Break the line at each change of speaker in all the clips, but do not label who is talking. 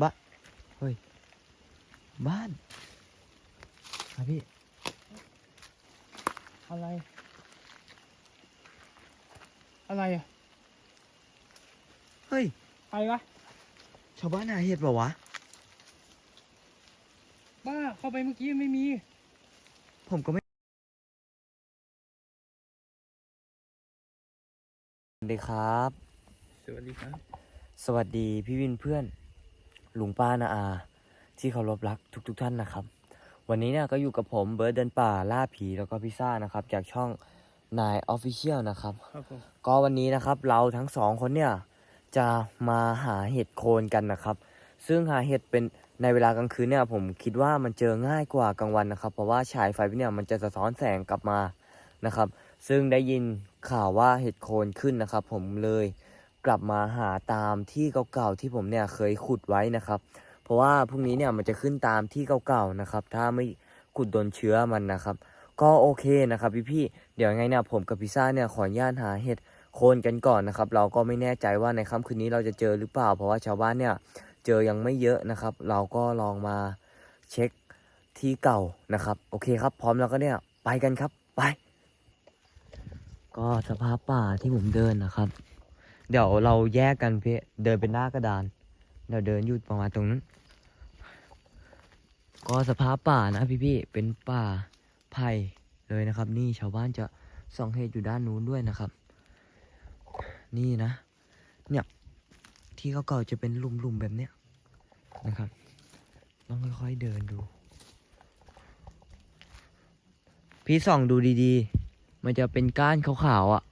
บ้านเฮ้ย บ้านครับพี่
อะไร อะไรอะ
เฮ้ย
ใครวะ
ชาวบ้านหาเห็ดเปล่าวะ
บ้าเข้าไปเมื่อกี้ไม่มี
ผมก็ไม่สวัสดีครับ
สวัสดีครับ
สวัสดีพี่วินเพื่อน ลุงป้านาอา ที่เคารพรักทุกๆทท่านนะครับ วันนี้เนี่ยก็อยู่กับผมเบิร์ดเดินป่าล่าผีแล้วก็พิซซ่านะครับ จากช่องนายออฟฟิเชียลนะครับ
ครับผม
ก็วันนี้นะครับเราทั้งสองคนเนี่ยจะมาหาเห็ดโคนกันนะครับ ซึ่งหาเห็ดเป็นในเวลากลางคืนเนี่ยผมคิดว่ามันเจอง่ายกว่ากลางวันนะครับ เพราะว่าฉายไฟเนี่ยมันจะสะท้อนแสงกลับมานะครับ ซึ่งได้ยินข่าวว่าเห็ดโคนขึ้นนะครับ ผมเลย กลับมาหาตามที่เก่าๆที่ผมเนี่ยเคยขุดไว้นะครับ เพราะว่าพรุ่งนี้เนี่ยมันจะขึ้นตามที่เก่าๆนะครับ ถ้าไม่ขุดโดนเชื้อมันนะครับ ก็โอเคนะครับพี่ๆเดี๋ยวยังไงเนี่ยผมกับพิซซ่าเนี่ยขออนุญาตหาเห็ดโคนกันก่อนนะครับ เราก็ไม่แน่ใจว่าในค่ำคืนนี้เราจะเจอหรือเปล่า เพราะว่าชาวบ้านเนี่ยเจอยังไม่เยอะนะครับ เราก็ลองมาเช็คที่เก่านะครับ โอเคครับ พร้อมแล้วก็เนี่ยไปกันครับไป ก็สภาพป่าที่ผมเดินนะครับ เดี๋ยวเราแยกกันพี่เดินเป็นหน้ากระดาน เดี๋ยวเดินอยู่ประมาณตรงนั้น ก็สภาพป่านะพี่ๆเป็นป่าไผ่เลยนะครับ นี่ชาวบ้านจะส่องเห็ดอยู่ด้านนู้นด้วยนะครับ นี่นะ เนี่ยที่เก่าๆจะเป็นหลุมๆแบบเนี้ยนะครับต้องค่อยๆเดินดู พี่ส่องดูดีๆ มันจะเป็นก้านขาวๆอะ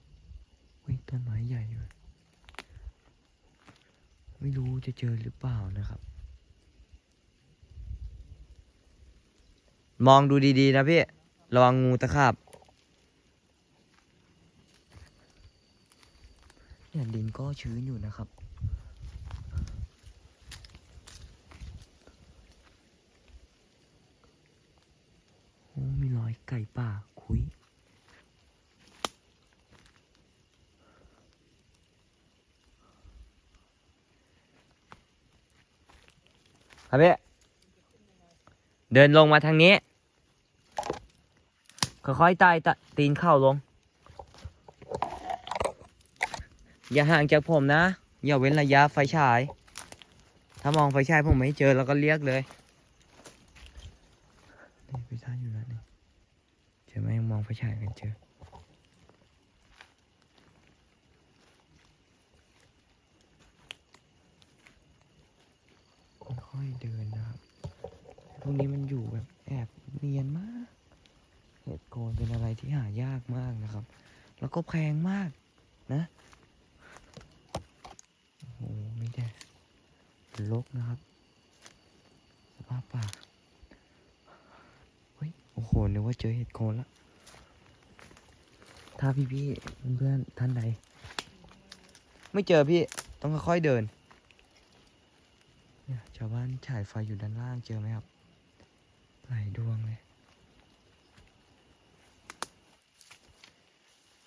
ต้นไม้ใหญ่เลย ไม่รู้จะเจอหรือเปล่านะครับ มองดูดีๆนะพี่ ระวังงูตะขาบเนี่ยดินก็ชื้นอยู่นะครับโอ้มีรอยไก่ป่าคุย ครับพี่ เดินลงมาทางนี้ ค่อยๆไต่ตีนเข่าลง อย่าห่างจากผมนะ อย่าเว้นระยะไฟฉาย ถ้ามองไฟฉายผมไม่เจอเราก็เรียกเลยนี่ไฟฉายอยู่นั่นนี่เจอไหมยังมองไฟฉายกันเจอค่อยๆเดินนะครับ พวกนี้มันอยู่แบบแอบเนียนมาก เห็ดโคนเป็นอะไรที่หายากมากนะครับ แล้วก็แพงมากนะโอ้โหไม่ได้ลกนะครับ สภาพป่าเฮ้ยโอ้โหนึกว่าเจอเห็ดโคนละถ้าพี่ๆเพื่อนท่านใดไม่เจอพี่ต้องค่อยๆเดินเนี่ยชาวบ้านฉายไฟอยู่ด้านล่างเจอไหมครับ หลายดวงเลย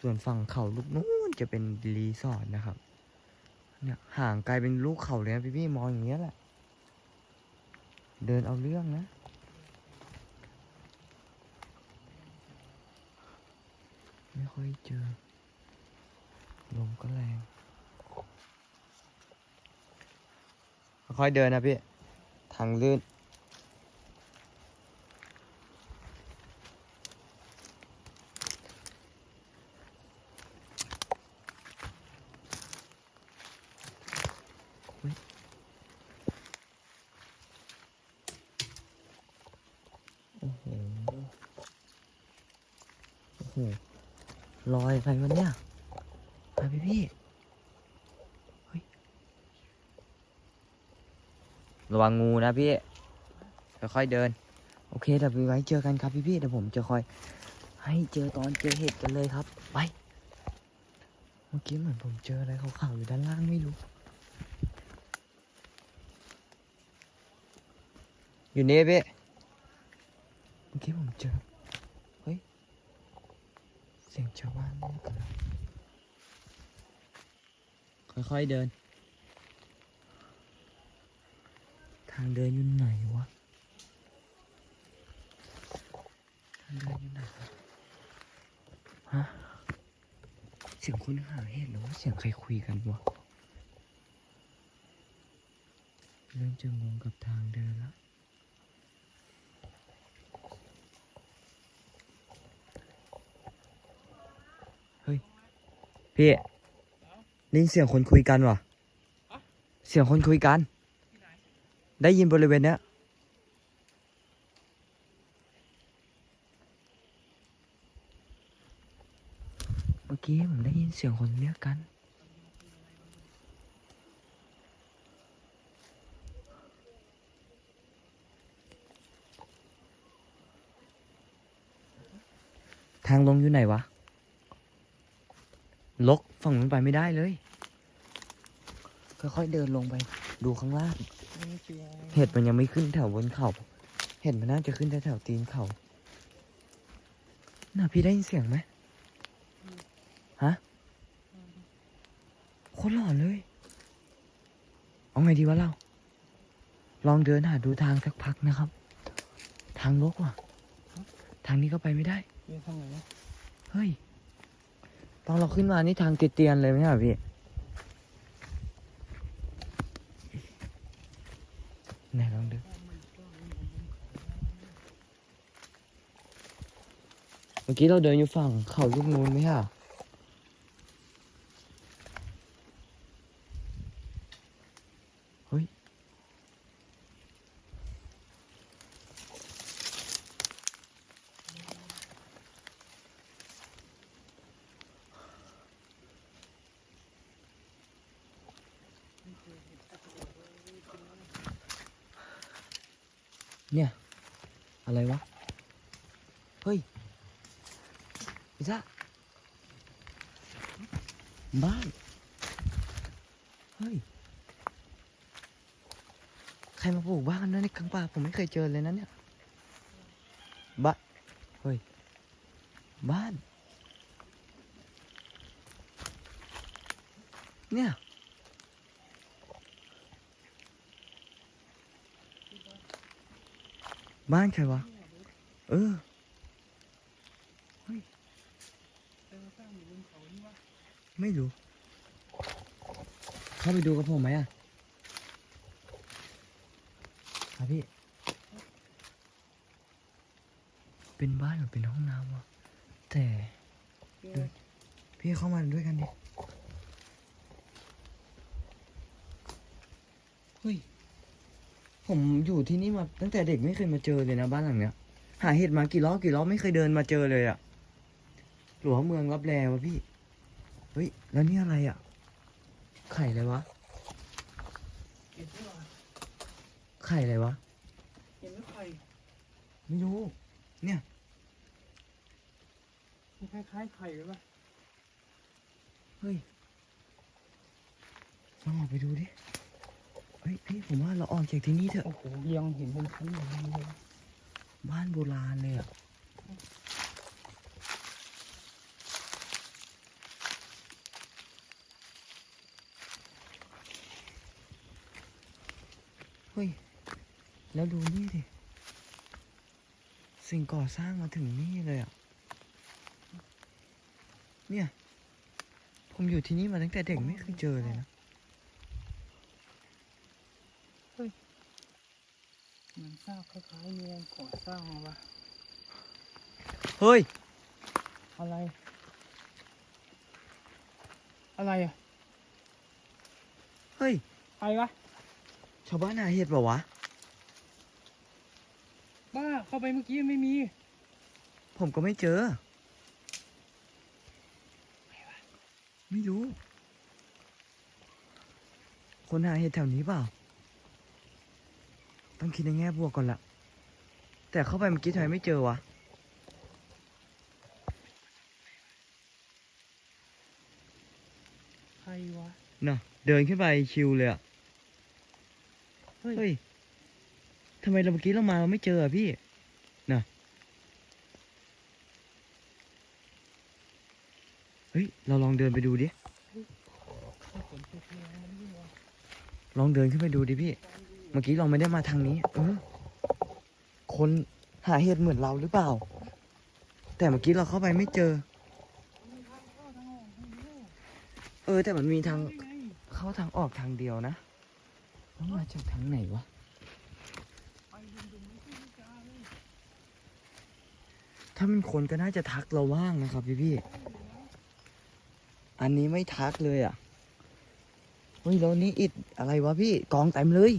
ส่วนฝั่งเขาลูกนู้นจะเป็นรีสอร์ทนะครับ เนี่ยห่างไกลเป็นลูกเขาเลยนะพี่พี่มองอย่างเงี้ยแหละ เดินเอาเรื่องนะไม่ค่อยเจอ ลมก็แรง ค่อยเดินนะพี่ ทางลื่น โอ้โห โอ้โห ลอยอะไรวะเนี่ยไปพี่พี่ระวังงูนะพี่ ค่อยๆเดิน โอเคเดี๋ยวไปไว้เจอกันครับพี่พี่เดี๋ยวผมจะคอย ให้เจอตอนเจอเห็ดกันเลยครับไปเมื่อกี้เหมือนผมเจออะไรขาวๆอยู่ด้านล่างไม่รู้ อยู่นี่พี่เมื่อกี้ผมเจอ สียงชาวบ้านแน่กันนะค่อยๆเดินางเดินอยู่ไหนวะ ทางเดินอยู่ไหนวะฮะ เสียงคนหาเหตุหรือว่าเสียงใครคุยกันวะ เริ่มจะงงกับทางเดินแล้ว เฮ้ย พี่ได้ยินเสียงคนคุยกันวะเสียงคนคุยกัน ได้ยินบริเวณเนี้ยเมื่อกี้ผมได้ยินเสียงคนเรียกกันทางลงอยู่ไหนวะ ลกฝั่งนู้นไปไม่ได้เลย ค่อยๆเดินลงไปดูข้างล่าง
ไม่เจอ
เห็ดมันยังไม่ขึ้นแถวบนเขา เห็ดมันน่าจะขึ้นแถวๆตีนเขา น่ะพี่ได้ยินเสียงไหมฮะโคตรหลอนเลย เอาไงดีวะเรา ลองเดินหาดูทางสักพักนะครับ ทางลกว่ะ ทางนี้ก็ไปไม่ได้
เดินทางไหนวะ
เฮ้ย ตอนเราขึ้นมานี่ทางเตียนเลยไหมครับพี่ไหนลองดูเมื่อกี้เราเดินอยู่ฝั่งเขาลูกนูนไหมฮะ เนี่ย อะไรวะ เฮ้ยพิซซ่าบ้านเฮ้ย ใครมาปลูกบ้านนั่นในกลางป่าผมไม่เคยเจอเลยนะเนี่ย บ้านเฮ้ย บ้าน เนี่ย บ้านใครวะ เออ
เดินสร้างอยู่เขานี่วะ
ไม่รู้ เข้าไปดูกับผมไหมอะครับพี่ เป็นบ้านหรือเป็นห้องน้ำวะ แต่พี่เข้ามาด้วยกันดิ เฮ้ย ผมอยู่ที่นี่มาตั้งแต่เด็กไม่เคยมาเจอเลยนะบ้านหลังเนี้ย หาเห็ดมากี่รอบกี่รอบไม่เคยเดินมาเจอเลยอะหลวงเมืองรับแลวะพี่ เฮ้ย แล้วนี่อะไรอะไข่อะไรวะ
เห็นไหมวะ
ไข่อะไรวะ
เห็นไหมไข่
ไม่รู้ เนี่ย
มันคล้ายๆไข่เลยวะ
เฮ้ยลองออกไปดูดิ เฮ้ยพี่ผมว่าเราออกจากที่นี่เถอะ
โอ้โหยังเห็นเป็นชั้นอย่างนี้เลย
บ้านโบราณเลยอะเฮ้ย แล้วดูนี่ดิ สิ่งก่อสร้างมาถึงนี่เลยอะเนี่ย ผมอยู่ที่นี่มาตั้งแต่เด็กไม่เคยเจอเลยนะ
เห มือนซากคล้ายๆเมืองก่อสร้างมาวะ
เฮ้ย
อะไร อะไรอะ
เฮ้ย
ใครวะ
ชาวบ้านหาเห็ดเปล่าวะ
บ้า เข้าไปเมื่อกี้ไม่มี
ผมก็ไม่เจอ ไม่รู้ คนหาเห็ดแถวนี้เปล่า ต้องคิดในแง่บวกก่อนละ แต่เข้าไปเมื่อกี้ทำไมไม่เจอวะ
ใครวะ
น่ะ เดินขึ้นไปชิวเลยอะ
เฮ้ย
เฮ้ยทำไมเราเมื่อกี้เรามาเราไม่เจออะพี่ น่ะ เฮ้ย เราลองเดินไปดูดิ
ถ้าฝนตกแรงนี่วะ
ลองเดินขึ้นไปดูดิพี่
ตามดูอยู่
มื่อกี้เราไม่ได้มาทางนี้ เออ คนหาเห็ดเหมือนเราหรือเปล่า แต่เมื่อกี้เราเข้าไปไม่เจอ เออ แต่มันมีทางเข้าทางออกทางเดียวนะแล้วมาจากทางไหนวะถ้าเป็นคนก็น่าจะทักเราว่างนะครับพี่พี่ อันนี้ไม่ทักเลยอะ เฮ้ยแล้วนี่อิดอะไรวะพี่กองเต็มเลย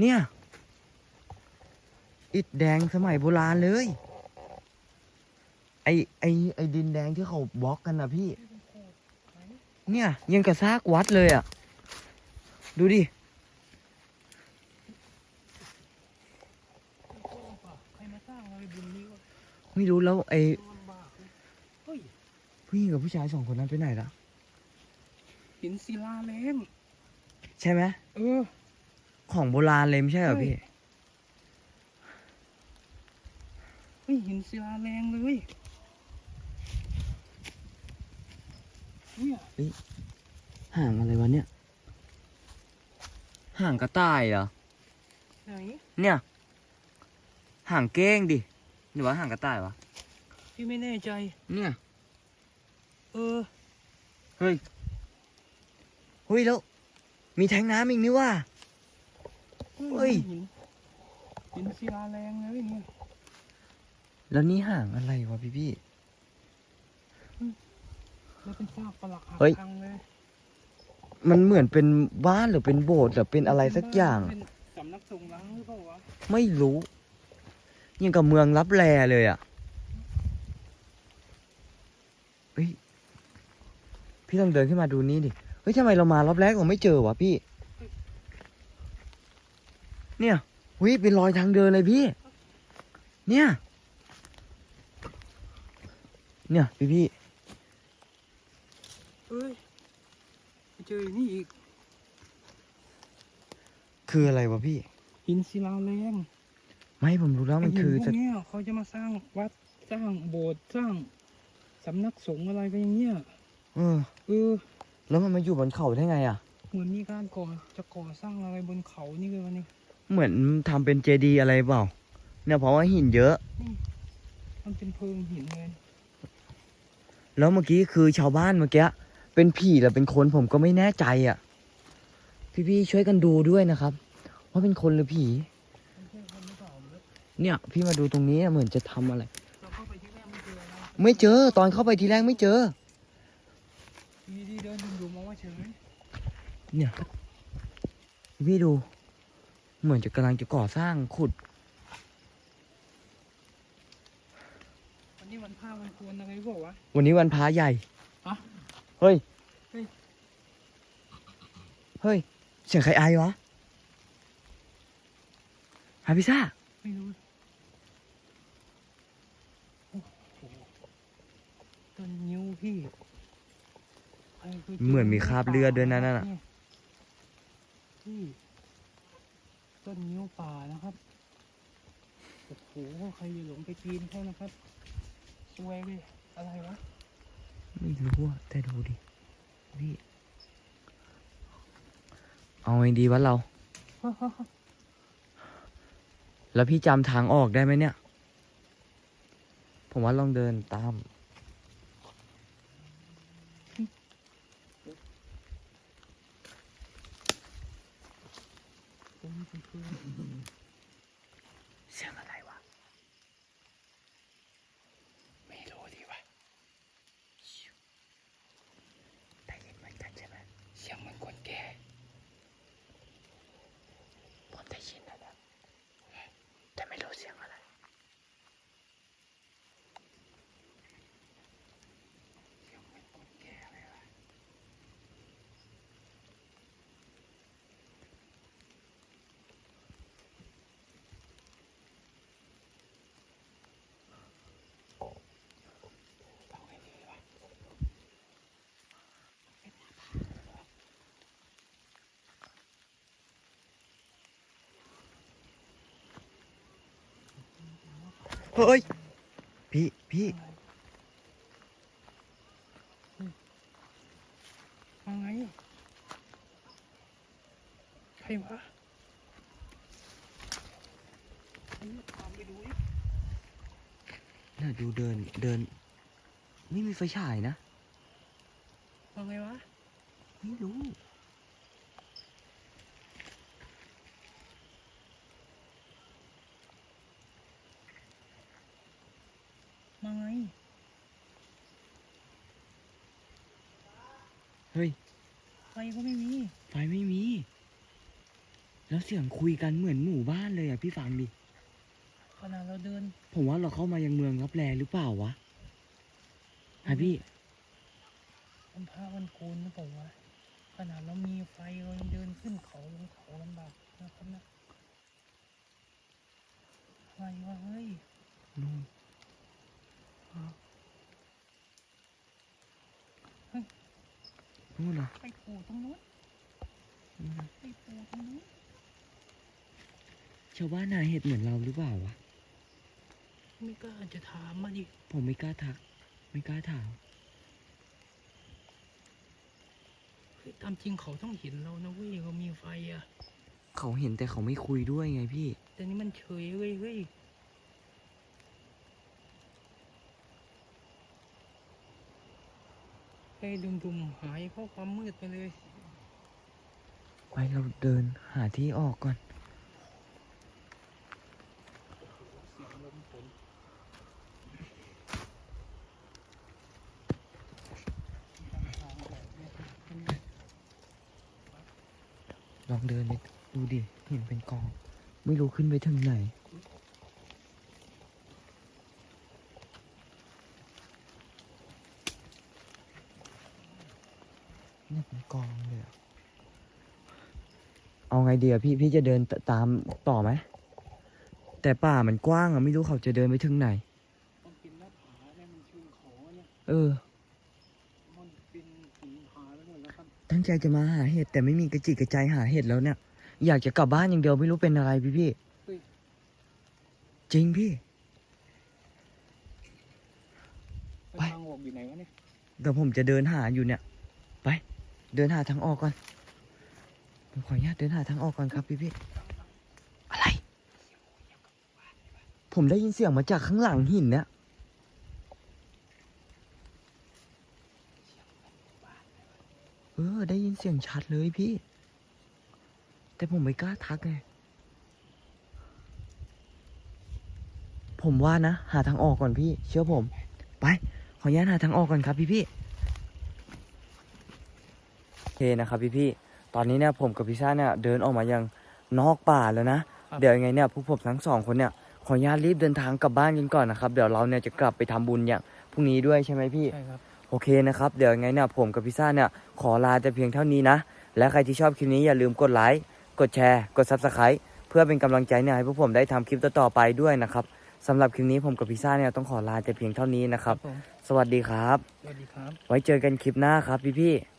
เนี่ย อิดแดงสมัยโบราณเลย ไอไอไอดินแดงที่เขาบล็อกกันนะพี่ เนี่ยยังกระซากวัดเลยอะ ดูดิ
ใครมาสร้างอะไรบุญนี้วะ
ไม่รู้แล้วไอ
ลำบากเลยเฮ้ย
ผู้หญิงกับผู้ชายสองคนนั้นไปไหนละ
หินศิลาแรง
ใช่ไหม
เออ
ของโบราณเลยไม่ใช่เหรอ
ใช่
พี่
เฮ้ยหินศิลาแรงเลยเนี่ย
ห่างอะไรวะเนี่ย ห่างกระต่ายเหรอ
ไหน
เนี่ย ห่างเก้งดิ หรือว่าห่างกระต่ายวะ
พี่ไม่แน่ใจ
เนี่ย
เออ
เฮ้ย เฮ้ยแล้ว มีแทงน้ำอีกนี่ว่า เฮ้ย
หินหินศิลาแรงเลยเนี่ย
แล้วนี่ห่างอะไรวะพี่พี่
แล้วเป็นซากปลักหัก
เฮ้ย
พังเลย
มันเหมือนเป็นบ้านหรือเป็นโบสถ์หรือเป็นอะไรสักอย่าง
เป็นสำนักสงฆ์ล้างหรือเปล่าวะ
ไม่รู้ยังกับเมืองรับแลเลยอะเฮ้ยพี่ต้องเดินขึ้นมาดูนี่ดิเฮ้ยทำไมเรามารอบแรกเราไม่เจอวะพี่ เนี่ยเฮ้ยเป็นรอยทางเดินเลยพี่ เนี่ย เนี่ยพี่พี่
เอ้ยไปเจออย่างนี่อีก
คืออะไรวะพี่
หินศิลาแรง
ไม่ผมรู้แล้วมันคือ
ไหิ
จะ
พวกเนี้ยเขาจะมาสร้างวัดสร้างโบสถ์สร้างสำนักสงฆ์อะไรกันอย่างเงี้ย
เออ
เออ
แล้วมันมาอยู่บนเขาได้ไงอะ
เหมือนมีการก่อจะก่อสร้างอะไรบนเขานี่เลยวันนี้
เหมือนทำเป็นเจดีย์อะไรเปล่า เนี่ยเพราะว่าหินเยอะ
มันเป็นเพิงหินเลย
แล้วเมื่อกี้คือชาวบ้านเมื่อกี้เป็นผีหรือเป็นคนผมก็ไม่แน่ใจอะ พี่ๆช่วยกันดูด้วยนะครับ ว่าเป็นคนหรือผี
เนี่ย
พี่มาดูตรงนี้เหมือนจะทำอะไร
เราเข้าไปทีแรกไม่เจอะไร
ไม่เจอตอนเข้าไปทีแรกไม่เจอ
เนี่ย
พี่ดู เหมือนจะกำลังจะก่อสร้างขุด
วันนี้วันพระวันควรอะไรบอกวะ
วันนี้วันพระใหญ่
อะ
เฮ้ย
เฮ้ย
เฮ้ย เสียงใครไอวะหาพิซซ่า
ไม่รู้โอ้โหต้นนิ้วพี่ใครคยจ
เหมือนมีคราบเลือดด้วยนะนั่นน่ะ
พี่ต้นนิ้วป่านะครับ โอ้โห ใครอย่าหลงไปปีนเขานะครับ สวยเลยอะไรวะ
ไม่รู้อะแต่ดูดิพี่เอาไงดีวะเรา แล้วพี่จำทางออกได้ไหมเนี่ย ผมว่าลองเดินตาม
ตรงนี้เป็นพื้น
เสียงอะไรวะ ไม่รู้ดีวะได้ยินเหมือนกันใช่ไหม
เสียงเหมือนคนแก่
ผมได้ยินนะนะแต่ไม่รู้เสียงอะไร
เสียงเหมือนคนแก่เลยวะ
เฮ้ย พี่ พี่
มาไง ใครวะอันนี้ตามไปดูดิ
น่าดูเดิน เดิน ไม่มีไฟฉายนะ
ว่าไงวะ
ไม่รู้
มาไง
เฮ้ย
ไฟก็ไม่มี
ไฟไม่มี แล้วเสียงคุยกันเหมือนหมู่บ้านเลยอะพี่ฟังดิ
ขนาดเราเดิน
ผมว่าเราเข้ามายังเมืองรับแลหรือเปล่าวะฮะพี่
มันพามันโกนหรือเปล่าวะขนาดเรามีไฟเรายังเดินขึ้นเขาลงเขาลำบากนะครับนะอะไรวะเฮ้ย
นู่น
เฮ้ย
นู่นนะ
ไปโผล่ตรงนู้น
นู่นนะ
ไปโผล่ตรงนู้น
ชาวบ้านนาเห็ดเหมือนเราหรือเปล่าวะ
ไม่กล้าจะถามมาดิ
ผมไม่กล้าทัก ไม่กล้าถาม
เฮ้ยตามจริงเขาต้องเห็นเรานะเว้ยเรามีไฟอะ
เขาเห็นแต่เขาไม่คุยด้วยไงพี่
แต่นี่มันเฉยเว้ยเฮ้ย เฮ้ยดุมๆหายเข้าะความมืดไปเลย
ไปเราเดินหาที่ออกก่อน
ลมฝน
ลองเดินไปดูดิเห็นเป็นกอง ไม่รู้ขึ้นไปถึงไหน เนี่ยเป็น กองเลยอะเอาไงดีอะพี่พี่จะเดินตตามต่อไหมแต่ป่ามันกว้างอะไม่รู้เขาจะเดินไปถึงไหน
ต้องเป็นหน้าผาเนี่ยมันชื่อเขาเนี่ย
เออ
มันเป็นหินผาไปหมดแล้วครับ
ตั้งใจจะมาหาเห็ดแต่ไม่มีกระจิกกระใจหาเห็ดแล้วเนี่ย อยากจะกลับบ้านอย่างเดียวไม่รู้เป็นอะไรพี่พี่
เฮ้ย
จริงพี่
ไป
ไป
ทางออกอยู่ไหนวะเนี่ย
เดี๋ยวผมจะเดินหาอยู่เนี่ย ไป เดินหาทางออกก่อนผมขออนุญาตเดินหาทางออกก่อนครับพี่พี่อะไร ผมได้ยินเสียงมาจากข้างหลังหินเนี่ยเออ ได้ยินเสียงชัดเลยพี่ แต่ผมไม่กล้าทักไงผมว่านะ หาทางออกก่อนพี่ เชื่อผม ไป ขออนุญาตหาทางออกก่อนครับพี่พี่ โอเคนะครับพี่พี่ๆตอนนี้เนี่ยผมกับพี่ซ่าเนี่ยเดินออกมายังนอกป่าแล้วนะ เดี๋ยวยังไงเนี่ยพวกผมทั้งสองคนเนี่ยขออนุญาตรีบเดินทางกลับบ้านกันก่อนนะครับ เดี๋ยวเราเนี่ยจะกลับไปทำบุญอย่างพรุ่งนี้ด้วยใช่ไหมพี่
ใช่ครับ
โอเคนะครับเดี๋ยวยังไงเนี่ยผมกับพี่ซ่าเนี่ยขอลาแต่เพียงเท่านี้นะ และใครที่ชอบคลิปนี้อย่าลืมกดไลค์กดแชร์ กด Subscribe เพื่อเป็นกำลังใจเนี่ยให้พวกผมได้ทำคลิปต่อๆไปด้วยนะครับสำหรับคลิปนี้ผมกับพี่ซ่าเนี่ยต้องขอลาแต่เพียงเท่านี้นะครับ
ผม
สวัสดีครับ
สวัสดีครับ
ไว้เจอกันคลิปหน้าครับพี่ๆ